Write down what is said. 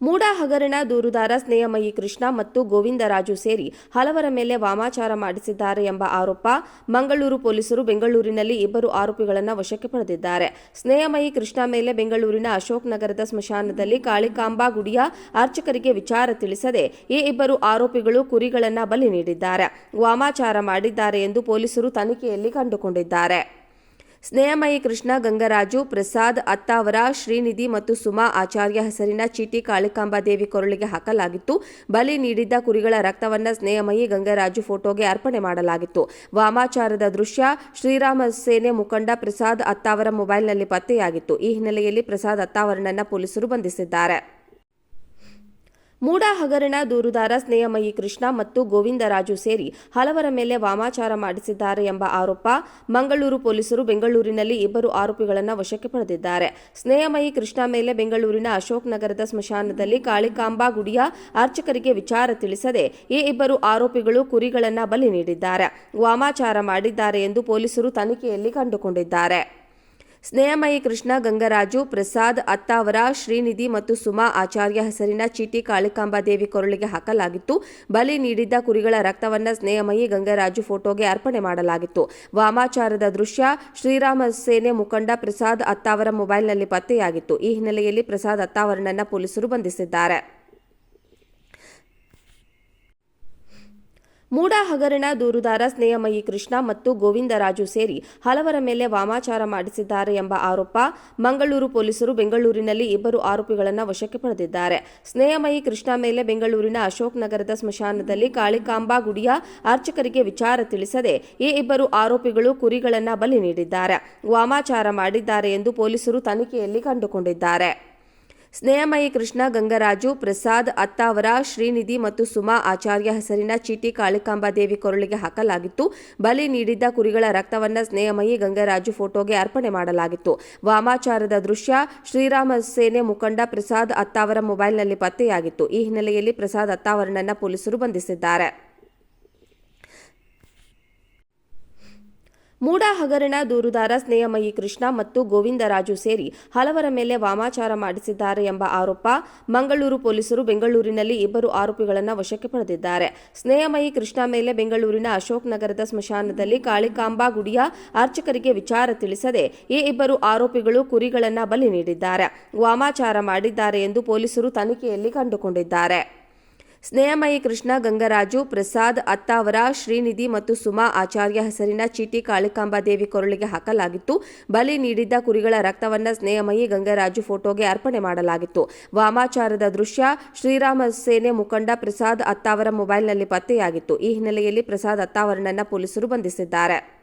ಮೂಡ ಹಗರಣ ದೂರುದಾರ ಸ್ನೇಹಮಯಿ ಕೃಷ್ಣ ಮತ್ತು ಗೋವಿಂದರಾಜು ಸೇರಿ ಹಲವರ ಮೇಲೆ ವಾಮಾಚಾರ ಮಾಡಿಸಿದ್ದಾರೆ ಎಂಬ ಆರೋಪ, ಮಂಗಳೂರು ಪೊಲೀಸರು ಬೆಂಗಳೂರಿನಲ್ಲಿ ಇಬ್ಬರು ಆರೋಪಿಗಳನ್ನು ವಶಕ್ಕೆ ಪಡೆದಿದ್ದಾರೆ. ಸ್ನೇಹಮಯಿ ಕೃಷ್ಣ ಮೇಲೆ ಬೆಂಗಳೂರಿನ ಅಶೋಕ್ ನಗರದ ಸ್ಮಶಾನದಲ್ಲಿ ಕಾಳಿಕಾಂಬಾ ಗುಡಿಯ ಅರ್ಚಕರಿಗೆ ವಿಚಾರ ತಿಳಿಸದೆ ಈ ಇಬ್ಬರು ಆರೋಪಿಗಳು ಕುರಿಗಳನ್ನು ಬಲಿ ನೀಡಿದ್ದಾರೆ. ವಾಮಾಚಾರ ಮಾಡಿದ್ದಾರೆ ಎಂದು ಪೊಲೀಸರು ತನಿಖೆಯಲ್ಲಿ ಕಂಡುಕೊಂಡಿದ್ದಾರೆ. ಸ್ನೇಹಮಯಿ ಕೃಷ್ಣ ಗಂಗರಾಜು, ಪ್ರಸಾದ್ ಅತ್ತಾವರ, ಶ್ರೀನಿಧಿ ಮತ್ತು ಸುಮಾ ಆಚಾರ್ಯ ಹೆಸರಿನ ಚೀಟಿ ಕಾಳಿಕಾಂಬಾ ದೇವಿ ಕೊರಳಿಗೆ ಹಾಕಲಾಗಿತ್ತು. ಬಲಿ ನೀಡಿದ್ದ ಕುರಿಗಳ ರಕ್ತವನ್ನ ಸ್ನೇಹಮಯಿ ಗಂಗರಾಜು ಫೋಟೋಗೆ ಅರ್ಪಣೆ ಮಾಡಲಾಗಿತ್ತು. ವಾಮಾಚಾರದ ದೃಶ್ಯ, ಶ್ರೀರಾಮ ಸೇನೆ ಮುಖಂಡ ಪ್ರಸಾದ್ ಅತ್ತಾವರ ಮೊಬೈಲ್ನಲ್ಲಿ ಪತ್ತೆಯಾಗಿತ್ತು. ಈ ಹಿನ್ನೆಲೆಯಲ್ಲಿ ಪ್ರಸಾದ್ ಅತ್ತಾವರನನ್ನ ಪೊಲೀಸರು ಬಂಧಿಸಿದ್ದಾರೆ. ಮೂಡ ಹಗರಣ ದೂರುದಾರ ಸ್ನೇಹಮಯಿ ಕೃಷ್ಣ ಮತ್ತು ಗೋವಿಂದರಾಜು ಸೇರಿ ಹಲವರ ಮೇಲೆ ವಾಮಾಚಾರ ಮಾಡಿಸಿದ್ದಾರೆ ಎಂಬ ಆರೋಪ, ಮಂಗಳೂರು ಪೊಲೀಸರು ಬೆಂಗಳೂರಿನಲ್ಲಿ ಇಬ್ಬರು ಆರೋಪಿಗಳನ್ನು ವಶಕ್ಕೆ ಪಡೆದಿದ್ದಾರೆ. ಸ್ನೇಹಮಯಿ ಕೃಷ್ಣ ಮೇಲೆ ಬೆಂಗಳೂರಿನ ಅಶೋಕ್ ನಗರದ ಸ್ಮಶಾನದಲ್ಲಿ ಕಾಳಿಕಾಂಬಾ ಗುಡಿಯ ಅರ್ಚಕರಿಗೆ ವಿಚಾರ ತಿಳಿಸದೆ ಈ ಇಬ್ಬರು ಆರೋಪಿಗಳು ಕುರಿಗಳನ್ನು ಬಲಿ ನೀಡಿದ್ದಾರೆ. ವಾಮಾಚಾರ ಮಾಡಿದ್ದಾರೆ ಎಂದು ಪೊಲೀಸರು ತನಿಖೆಯಲ್ಲಿ ಕಂಡುಕೊಂಡಿದ್ದಾರೆ. ಸ್ನೇಹಮಯಿ ಕೃಷ್ಣ ಗಂಗರಾಜು, ಪ್ರಸಾದ್ ಅತ್ತಾವರ, ಶ್ರೀನಿಧಿ ಮತ್ತು ಸುಮಾ ಆಚಾರ್ಯ ಹೆಸರಿನ ಚೀಟಿ ಕಾಳಿಕಾಂಬಾ ದೇವಿ ಕೊರಳಿಗೆ ಹಾಕಲಾಗಿತ್ತು. ಬಲಿ ನೀಡಿದ್ದ ಕುರಿಗಳ ರಕ್ತವನ್ನು ಸ್ನೇಹಮಯಿ ಗಂಗರಾಜು ಫೋಟೋಗೆ ಅರ್ಪಣೆ ಮಾಡಲಾಗಿತ್ತು. ವಾಮಾಚಾರದ ದೃಶ್ಯ, ಶ್ರೀರಾಮ ಸೇನೆ ಮುಖಂಡ ಪ್ರಸಾದ್ ಅತ್ತಾವರ ಮೊಬೈಲ್ನಲ್ಲಿ ಪತ್ತೆಯಾಗಿತ್ತು. ಈ ಹಿನ್ನೆಲೆಯಲ್ಲಿ ಪ್ರಸಾದ್ ಅತ್ತಾವರನನ್ನ ಪೊಲೀಸರು ಬಂಧಿಸಿದ್ದಾರೆ. ಮೂಡ ಹಗರಣ ದೂರುದಾರ ಸ್ನೇಹಮಯಿ ಕೃಷ್ಣ ಮತ್ತು ಗೋವಿಂದರಾಜು ಸೇರಿ ಹಲವರ ಮೇಲೆ ವಾಮಾಚಾರ ಮಾಡಿಸಿದ್ದಾರೆ ಎಂಬ ಆರೋಪ. ಮಂಗಳೂರು ಪೊಲೀಸರು ಬೆಂಗಳೂರಿನಲ್ಲಿ ಇಬ್ಬರು ಆರೋಪಿಗಳನ್ನು ವಶಕ್ಕೆ ಪಡೆದಿದ್ದಾರೆ. ಸ್ನೇಹಮಯಿ ಕೃಷ್ಣ ಮೇಲೆ ಬೆಂಗಳೂರಿನ ಅಶೋಕ್ ನಗರದ ಸ್ಮಶಾನದಲ್ಲಿ ಕಾಳಿಕಾಂಬಾ ಗುಡಿಯ ಅರ್ಚಕರಿಗೆ ವಿಚಾರ ತಿಳಿಸದೆ ಈ ಇಬ್ಬರು ಆರೋಪಿಗಳು ಕುರಿಗಳನ್ನು ಬಲಿ ನೀಡಿದ್ದಾರೆ. ವಾಮಾಚಾರ ಮಾಡಿದ್ದಾರೆ ಎಂದು ಪೊಲೀಸರು ತನಿಖೆಯಲ್ಲಿ ಕಂಡುಕೊಂಡಿದ್ದಾರೆ. ಸ್ನೇಹಮಯಿ ಕೃಷ್ಣ ಗಂಗರಾಜು, ಪ್ರಸಾದ್ ಅತ್ತಾವರ, ಶ್ರೀನಿಧಿ ಮತ್ತು ಸುಮಾ ಆಚಾರ್ಯ ಹೆಸರಿನ ಚೀಟಿ ಕಾಳಿಕಾಂಬಾ ದೇವಿ ಕೊರಳಿಗೆ ಹಾಕಲಾಗಿತ್ತು. ಬಲಿ ನೀಡಿದ್ದ ಕುರಿಗಳ ರಕ್ತವನ್ನು ಸ್ನೇಹಮಯಿ ಗಂಗರಾಜು ಫೋಟೋಗೆ ಅರ್ಪಣೆ ಮಾಡಲಾಗಿತ್ತು. ವಾಮಾಚಾರದ ದೃಶ್ಯ, ಶ್ರೀರಾಮ ಸೇನೆ ಮುಖಂಡ ಪ್ರಸಾದ್ ಅತ್ತಾವರ ಮೊಬೈಲ್ನಲ್ಲಿ ಪತ್ತೆಯಾಗಿತ್ತು. ಈ ಹಿನ್ನೆಲೆಯಲ್ಲಿ ಪ್ರಸಾದ್ ಅತ್ತಾವರನನ್ನ ಪೊಲೀಸರು ಬಂಧಿಸಿದ್ದಾರೆ. ಮೂಡ ಹಗರಣ ದೂರುದಾರ ಸ್ನೇಹಮಯಿ ಕೃಷ್ಣ ಮತ್ತು ಗೋವಿಂದರಾಜು ಸೇರಿ ಹಲವರ ಮೇಲೆ ವಾಮಾಚಾರ ಮಾಡಿಸಿದ್ದಾರೆ ಎಂಬ ಆರೋಪ. ಮಂಗಳೂರು ಪೊಲೀಸರು ಬೆಂಗಳೂರಿನಲ್ಲಿ ಇಬ್ಬರು ಆರೋಪಿಗಳನ್ನು ವಶಕ್ಕೆ ಪಡೆದಿದ್ದಾರೆ. ಸ್ನೇಹಮಯಿ ಕೃಷ್ಣ ಮೇಲೆ ಬೆಂಗಳೂರಿನ ಅಶೋಕ್ ನಗರದ ಸ್ಮಶಾನದಲ್ಲಿ ಕಾಳಿಕಾಂಬಾ ಗುಡಿಯ ಅರ್ಚಕರಿಗೆ ವಿಚಾರ ತಿಳಿಸದೆ ಈ ಇಬ್ಬರು ಆರೋಪಿಗಳು ಕುರಿಗಳನ್ನು ಬಲಿ ನೀಡಿದ್ದಾರೆ. ವಾಮಾಚಾರ ಮಾಡಿದ್ದಾರೆ ಎಂದು ಪೊಲೀಸರು ತನಿಖೆಯಲ್ಲಿ ಕಂಡುಕೊಂಡಿದ್ದಾರೆ. ಸ್ನೇಹಮಯಿ ಕೃಷ್ಣ ಗಂಗರಾಜು, ಪ್ರಸಾದ್ ಅತ್ತಾವರ, ಶ್ರೀನಿಧಿ ಮತ್ತು ಸುಮಾ ಆಚಾರ್ಯ ಹೆಸರಿನ ಚೀಟಿ ಕಾಳಿಕಾಂಬಾ ದೇವಿ ಕೊರಳಿಗೆ ಹಾಕಲಾಗಿತ್ತು. ಬಲಿ ನೀಡಿದ್ದ ಕುರಿಗಳ ರಕ್ತವನ್ನು ಸ್ನೇಹಮಯಿ ಗಂಗರಾಜು ಫೋಟೋಗೆ ಅರ್ಪಣೆ ಮಾಡಲಾಗಿತ್ತು. ವಾಮಾಚಾರದ ದೃಶ್ಯ, ಶ್ರೀರಾಮ ಸೇನೆ ಮುಖಂಡ ಪ್ರಸಾದ್ ಅತ್ತಾವರ ಮೊಬೈಲ್ನಲ್ಲಿ ಪತ್ತೆಯಾಗಿತ್ತು. ಈ ಹಿನ್ನೆಲೆಯಲ್ಲಿ ಪ್ರಸಾದ್ ಅತ್ತಾವರನನ್ನ ಪೊಲೀಸರು ಬಂಧಿಸಿದ್ದಾರೆ.